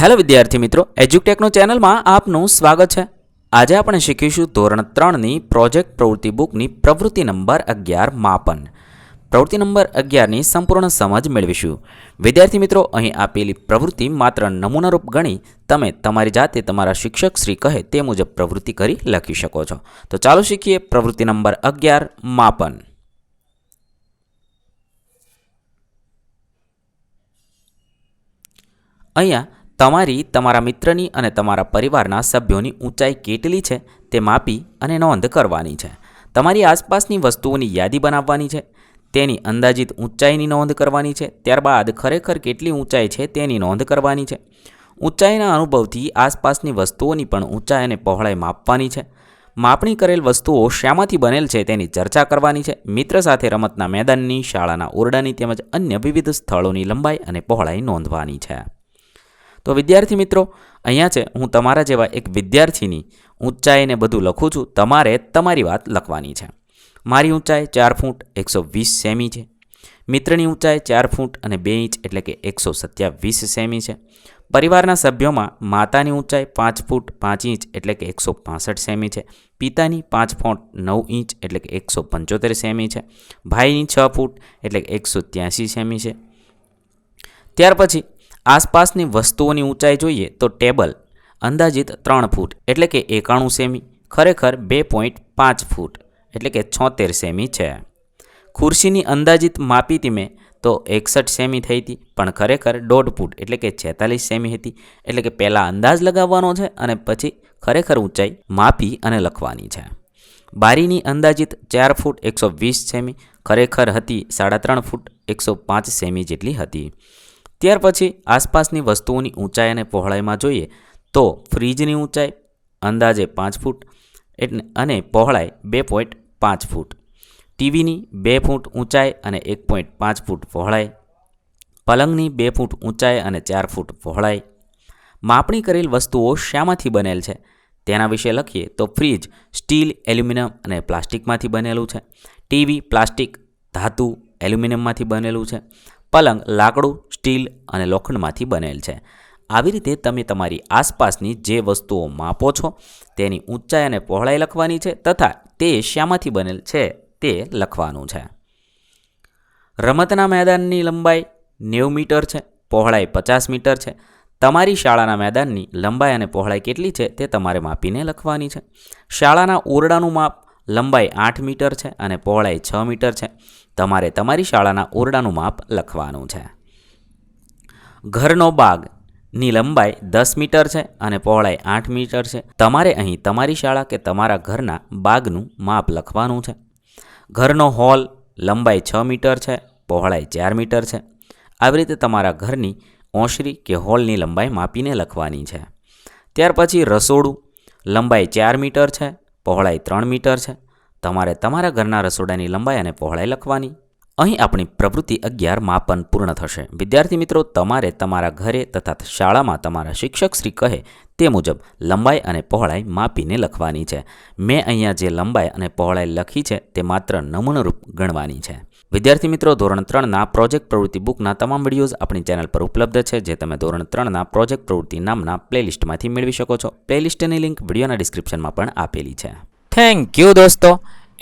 Hello વિદ્યાર્થી મિત્રો એજ્યુટેકનો ચેનલમાં આપનું સ્વાગત છે. આજે આપણે શીખીશું ધોરણ ત્રણની પ્રોજેક્ટ પ્રવૃત્તિ બુકની પ્રવૃત્તિ નંબર અગિયાર માપન. પ્રવૃત્તિ નંબર અગિયારની સંપૂર્ણ સમજ મેળવીશું. વિદ્યાર્થી મિત્રો, અહીં આપેલી પ્રવૃત્તિ માત્ર નમૂનારૂપ ગણી, તમે તમારી જાતે તમારા શિક્ષક શ્રી કહે તે મુજબ પ્રવૃત્તિ કરી લખી શકો છો. તો ચાલો શીખીએ પ્રવૃત્તિ નંબર અગિયાર, માપન. અહીંયા તમારી, તમારા મિત્રની અને તમારા પરિવારના સભ્યોની ઊંચાઈ કેટલી છે તે માપી અને નોંધ કરવાની છે. તમારી આસપાસની વસ્તુઓની યાદી બનાવવાની છે. તેની અંદાજિત ઊંચાઈની નોંધ કરવાની છે. ત્યારબાદ ખરેખર કેટલી ઊંચાઈ છે તેની નોંધ કરવાની છે. ઊંચાઈના અનુભવથી આસપાસની વસ્તુઓની પણ ઊંચાઈ અને પહોળાઈ માપવાની છે. માપણી કરેલ વસ્તુઓ શામાંથી બનેલ છે તેની ચર્ચા કરવાની છે. મિત્ર સાથે રમતના મેદાનની, શાળાના ઓરડાની તેમજ અન્ય વિવિધ સ્થળોની લંબાઈ અને પહોળાઈ નોંધવાની છે. તો વિદ્યાર્થી મિત્રો, અહીંયા છે, હું તમારા જેવા એક વિદ્યાર્થીની ઊંચાઈને બધું લખું છું. તમારે તમારી વાત લખવાની છે. મારી ઊંચાઈ ચાર ફૂટ એકસો વીસ સેમી છે. મિત્રની ઊંચાઈ ચાર ફૂટ અને બે ઇંચ એટલે કે એકસો સત્યાવીસ સેમી છે. પરિવારના સભ્યોમાં માતાની ઊંચાઈ પાંચ ફૂટ પાંચ ઇંચ એટલે કે એકસો પાસઠ સેમી છે. પિતાની પાંચ ફૂટ નવ ઇંચ એટલે કે એકસો પંચોતેર સેમી છે. ભાઈની છ ફૂટ એટલે કે એકસો ત્યાંસી સેમી છે. ત્યાર પછી આસપાસની વસ્તુઓની ઊંચાઈ જોઈએ તો ટેબલ અંદાજિત ત્રણ ફૂટ, એટલે કે એકાણું સેમી, ખરેખર બે પોઈન્ટ પાંચ ફૂટ, એટલે કે છોતેર સેમી છે. ખુરશીની અંદાજિત માપી હતી મેં તો એકસઠ સેમી થઈ હતી, પણ ખરેખર દોઢ ફૂટ, એટલે કે છેતાલીસ સેમી હતી, એટલે કે પહેલાં અંદાજ લગાવવાનો છે અને પછી ખરેખર ઊંચાઈ માપી અને લખવાની છે. બારીની અંદાજિત ચાર ફૂટ એકસો વીસ સેમી, ખરેખર હતી સાડા ત્રણ ફૂટ એકસો પાંચ સેમી જેટલી હતી. ત્યાર પછી આસપાસની વસ્તુઓની ઊંચાઈ અને પહોળાઈમાં જોઈએ તો ફ્રીજની ઊંચાઈ અંદાજે પાંચ ફૂટ એટલે અને પહોળાઈ બે પોઈન્ટ પાંચ ફૂટ. ટીવીની બે ફૂટ ઊંચાઈ અને એક પોઈન્ટ પાંચ ફૂટ પહોળાઈ. પલંગની બે ફૂટ ઊંચાઈ અને ચાર ફૂટ પહોળાઈ. માપણી કરેલ વસ્તુઓ શામાંથી બનેલ છે? તેના વિશે લખીએ તો ફ્રીજ સ્ટીલ, એલ્યુમિનિયમ અને પ્લાસ્ટિકમાંથી બનેલું છે. ટીવી, પ્લાસ્ટિક, ધાતુ, એલ્યુમિનિયમમાંથી બનેલું છે. પલંગ, લાકડું સ્ટીલ અને લોખંડમાંથી બનેલ છે. આવી રીતે તમે તમારી આસપાસની જે વસ્તુઓ માપો છો, તેની ઊંચાઈ અને પહોળાઈ લખવાની છે તથા તે શામાંથી બનેલ છે તે લખવાનું છે. રમતના મેદાનની લંબાઈ નેવું મીટર છે, પહોળાઈ પચાસ મીટર છે. તમારી શાળાના મેદાનની લંબાઈ અને પહોળાઈ કેટલી છે તે તમારે માપીને લખવાની છે. શાળાના ઓરડાનું માપ લંબાઈ આઠ મીટર છે અને પહોળાઈ છ મીટર છે. તમારે તમારી શાળાના ઓરડાનું માપ લખવાનું છે. ઘરનો બાગની લંબાઈ દસ મીટર છે અને પહોળાઈ આઠ મીટર છે. તમારે અહીં તમારી શાળા કે તમારા ઘરના બાગનું માપ લખવાનું છે. ઘરનો હોલ, લંબાઈ છ મીટર છે, પહોળાઈ ચાર મીટર છે. આવી રીતે તમારા ઘરની ઓસરી કે હોલની લંબાઈ માપીને લખવાની છે. ત્યાર પછી રસોડું, લંબાઈ ચાર મીટર છે, પહોળાઈ ત્રણ મીટર છે. તમારે તમારા ઘરના રસોડાની લંબાઈ અને પહોળાઈ લખવાની. અહીં આપણી પ્રવૃત્તિ અગિયાર માપન પૂર્ણ થશે. વિદ્યાર્થી મિત્રો, તમારે તમારા ઘરે તથા શાળામાં તમારા શિક્ષક શ્રી કહે તે મુજબ લંબાઈ અને પહોળાઈ માપીને લખવાની છે. મેં અહીંયા જે લંબાઈ અને પહોળાઈ લખી છે તે માત્ર નમૂનરૂપ ગણવાની છે. વિદ્યાર્થી મિત્રો, ધોરણ ત્રણના પ્રોજેક્ટ પ્રવૃત્તિ બુકના તમામ વિડીયોઝ આપણી ચેનલ પર ઉપલબ્ધ છે, જે તમે ધોરણ ત્રણના પ્રોજેક્ટ પ્રવૃત્તિ નામના પ્લેલિસ્ટમાંથી મેળવી શકો છો. પ્લેલિસ્ટની લિંક વિડીયોના ડિસ્ક્રિપ્શનમાં પણ આપેલી છે. થેન્ક યુ દોસ્તો.